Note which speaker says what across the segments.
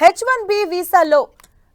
Speaker 1: H one B వీసాలో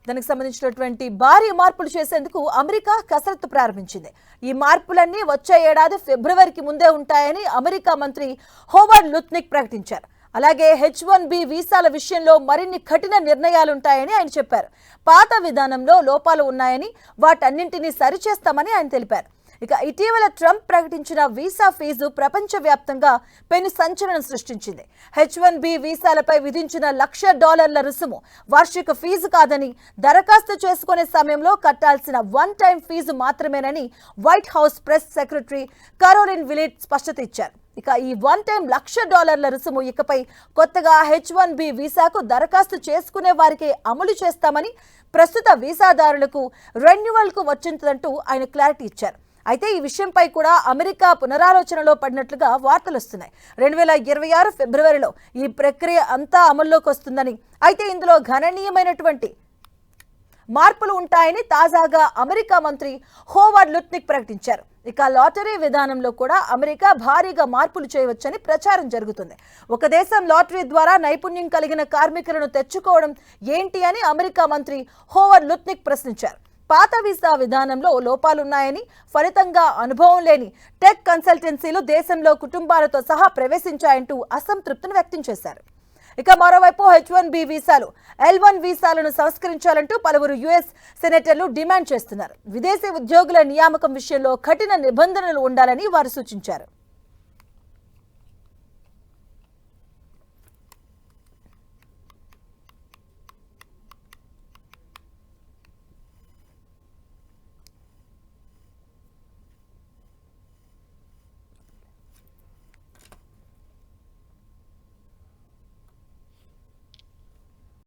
Speaker 1: దానికి సంబంధించినటువంటి భారీ మార్పులు చేసేందుకు అమెరికా కసరత్తు ప్రారంభించింది. ఈ మార్పులన్నీ వచ్చే ఏడాది ఫిబ్రవరికి ముందే ఉంటాయని అమెరికా మంత్రి హోవర్డ్ లుత్నిక్ ప్రకటించారు. అలాగే హెచ్ వన్ బి వీసాల విషయంలో మరిన్ని కఠిన నిర్ణయాలుంటాయని ఆయన చెప్పారు. పాత విధానంలో లోపాలు ఉన్నాయని వాటన్నింటినీ సరిచేస్తామని ఆయన తెలిపారు. ఇక ఇటీవల ట్రంప్ ప్రకటించిన వీసా ఫీజు ప్రపంచవ్యాప్తంగా పెను సంచలనం సృష్టించింది. హెచ్ వన్ బి వీసాలపై విధించిన లక్ష డాలర్ల రుసుము వార్షిక ఫీజు కాదని దరఖాస్తు చేసుకునే సమయంలో కట్టాల్సిన వన్ టైం ఫీజు మాత్రమేనని White House press secretary Karoline Leavitt స్పష్టత ఇచ్చారు. ఇక ఈ వన్ టైం లక్ష డాలర్ల రుసుము ఇకపై కొత్తగా హెచ్ వన్ బి వీసాకు దరఖాస్తు చేసుకునే వారికే అమలు చేస్తామని ప్రస్తుత వీసాదారులకు రెన్యువల్కు వచ్చిందంటూ ఆయన క్లారిటీ ఇచ్చారు. అయితే ఈ విషయంపై కూడా అమెరికా పునరాలోచనలో పడినట్లుగా వార్తలు వస్తున్నాయి. రెండు వేల ఇరవై ఆరు ఫిబ్రవరిలో ఈ ప్రక్రియ అంతా అమల్లోకి వస్తుందని అయితే ఇందులో గణనీయమైనటువంటి మార్పులు ఉంటాయని తాజాగా అమెరికా మంత్రి హోవార్డ్ లుత్నిక్ ప్రకటించారు. ఇక లాటరీ విధానంలో కూడా అమెరికా భారీగా మార్పులు చేయవచ్చని ప్రచారం జరుగుతుంది. ఒక దేశం లాటరీ ద్వారా నైపుణ్యం కలిగిన కార్మికులను తెచ్చుకోవడం ఏంటి అని అమెరికా మంత్రి హోవర్ లుత్నిక్ ప్రశ్నించారు. పాత వీసా విధానంలో లోపాలున్నాయని ఫలితంగా అనుభవం లేని టెక్ కన్సల్టెన్సీలు దేశంలో కుటుంబాలతో సహా ప్రవేశించాయంటూ అసంతృప్తిని వ్యక్తం చేశారు. ఇక మరోవైపు హెచ్ వన్ బి వీసాలు ఎల్ వన్ వీసాలను సంస్కరించాలంటూ పలువురు యుఎస్ సెనేటర్లు డిమాండ్ చేస్తున్నారు. విదేశీ ఉద్యోగుల నియామకం విషయంలో కఠిన నిబంధనలు ఉండాలని వారు సూచించారు.